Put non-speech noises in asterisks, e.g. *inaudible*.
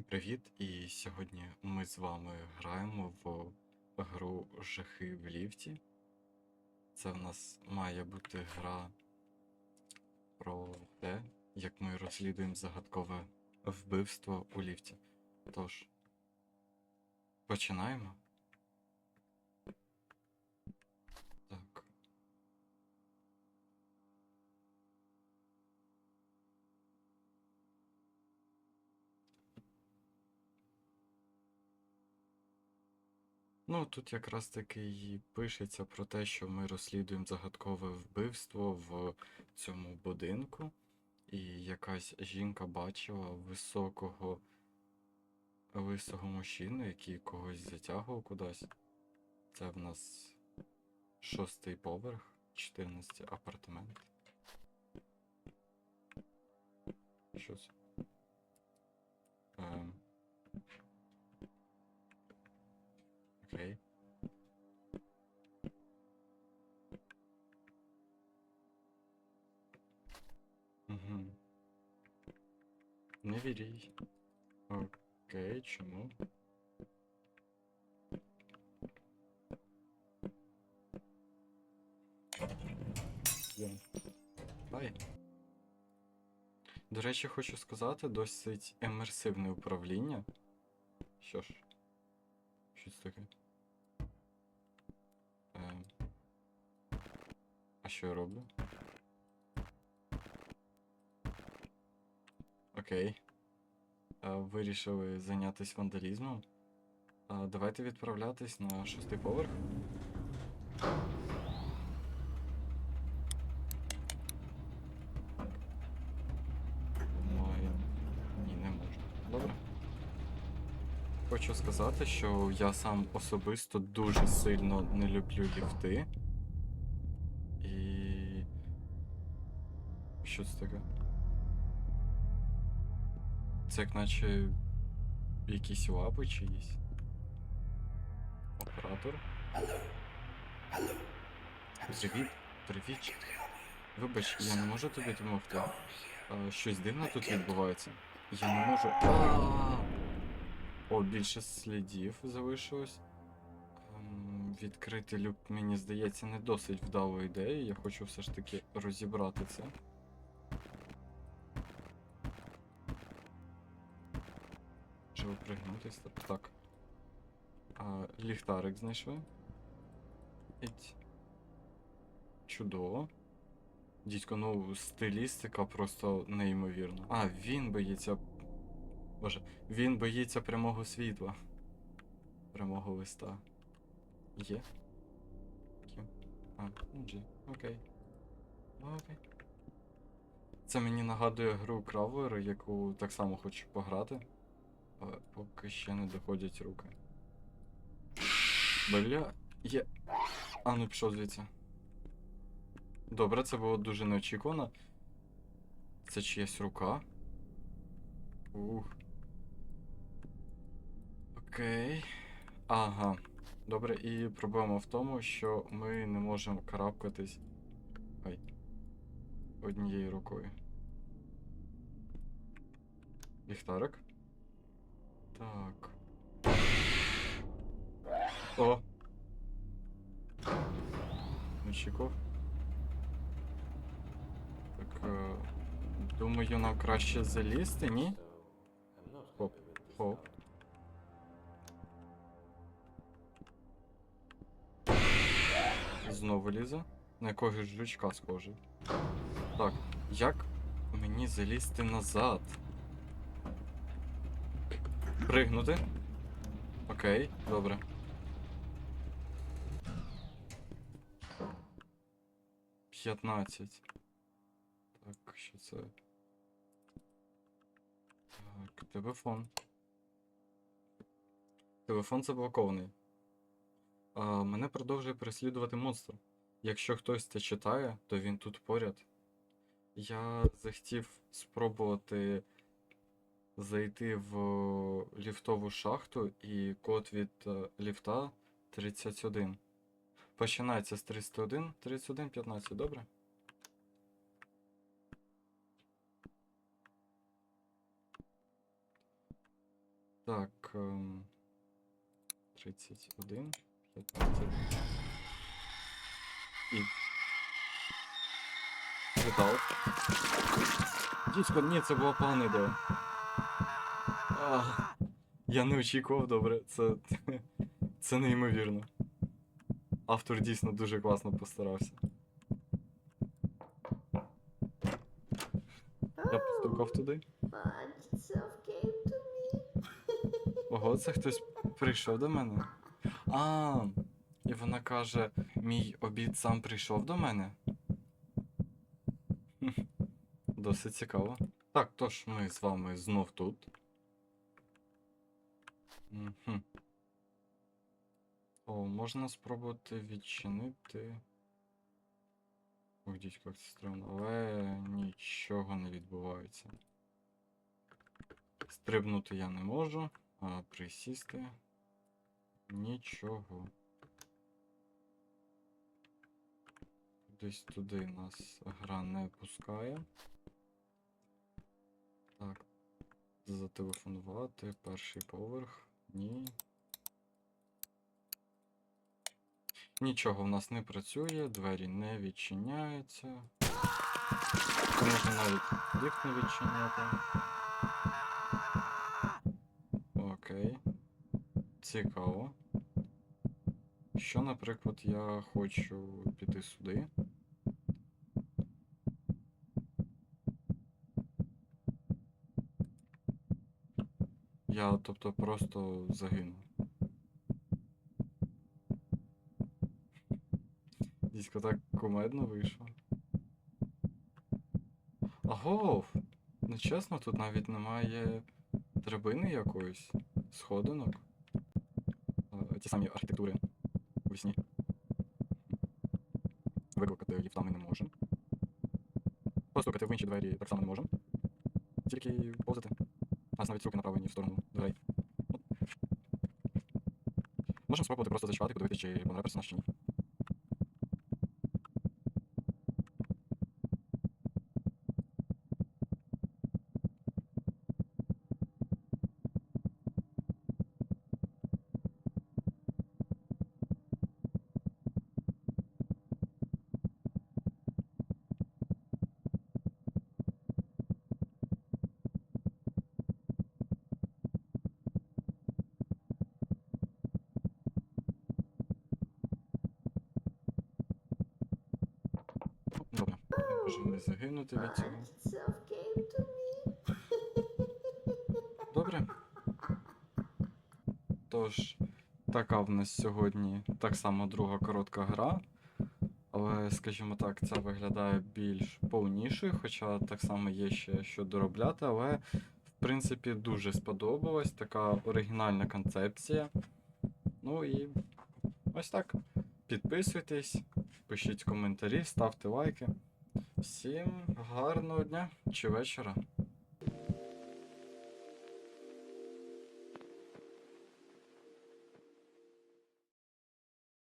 Всім привіт! І сьогодні ми з вами граємо в гру Жахи в ліфті. Це в нас має бути гра про те, як ми розслідуємо загадкове вбивство у ліфті. Тож, починаємо. Ну, тут якраз таки і пишеться про те, що ми розслідуємо загадкове вбивство в цьому будинку, і якась жінка бачила високого лисого мужчину, який когось затягував кудись. Це в нас шостий поверх, 14 апартамент. Що це? Ем. Окей. Угу. Не вірій. Окей, чому? Бай. До речі, хочу сказати, досить емерсивне управління. Що ж, що таке? Що я роблю? Окей. Е, Вирішили зайнятися вандалізмом. Е, Давайте відправлятись на шостий поверх. Маю. Не можу. Добре. Хочу сказати, що я сам особисто дуже сильно не люблю ліфти. І. Що це таке? Це як наче якісь лапи чиїсь. Оператор. Привіт, привіт. Вибач, я не можу тобі допомогти. Щось дивне тут відбувається. Я не можу. О, більше слідів залишилось. Відкрити люк, мені здається, не досить вдалою ідеєю. Я хочу все ж таки розібрати це. Треба пригнутися. Так. А, ліхтарик знайшли. Іть. Чудово. Дідько, ну, стилістика просто неймовірна. А, він боїться. Боже, він боїться прямого світла. Прямого листа. Є? Ким? А, G. Окей. Окей. Це мені нагадує гру Кравлер, яку так само хочу пограти. Але поки ще не доходять руки. Бля, є. А ну пішов звідси. Добре, це було дуже неочікувано. Це чиясь рука. Ух. Окей. Ага. Добре, і проблема в тому, що ми не можемо карабкатись. Ай. Однією рукою. Ліхтарик. Так. О! Очіков. Так. Е, думаю, нам краще залізти, ні? Хоп, хоп. Знову лізе. На якогось жучка схожий. Так, як мені залізти назад? Пригнути. Окей, добре. П'ятнадцять. Так, що це? Так, телефон. Телефон заблокований. Мене продовжує переслідувати монстр. Якщо хтось це читає, то він тут поряд. Я захотів спробувати зайти в ліфтову шахту і код від е, ліфта 31. Починається з 301, 31, 15, добре? Так. ем, 31, 15. І. Дідько, ні, це була погана ідея. Ах, я не очікував, добре. Це. Це неймовірно. Автор дійсно дуже класно постарався. Я постукав туди. Ого, це хтось прийшов до мене. А, і вона каже: мій обід сам прийшов до мене. *laughs* Досить цікаво. Так, тож ми з вами знов тут. О, можна спробувати відчинити. Ой, дідько, як це странно, але нічого не відбувається. Стрибнути я не можу, а присісти нічого. Десь туди нас гра не пускає. Так. Зателефонувати, перший поверх. Ні. Нічого в нас не працює, двері не відчиняються. Можна навіть вікна відчиняти. Окей. Цікаво. Що, наприклад, я хочу піти сюди. Я, тобто, просто загину. Дідько так кумедно вийшло. Агов! Ну чесно, тут навіть немає драбини якоїсь, сходинок. Е, Ті самі архітектури у вісні. Викликати ліфта ми не можемо. Постукати в інші двері так само не можемо. Тільки повзати. У нас навіть руки направлені в сторону дверей. Можемо спробувати просто зачекати, подивитися, чи помре персонаж чи ні. Ну, Можемо не загинути від цього. Добре. Тож, така в нас сьогодні так само друга коротка гра. Але, скажімо так, ця виглядає більш повнішою, хоча так само є ще що доробляти, але в принципі дуже сподобалась така оригінальна концепція. Ну і ось так. Підписуйтесь, пишіть коментарі, ставте лайки. Всім гарного дня чи вечора.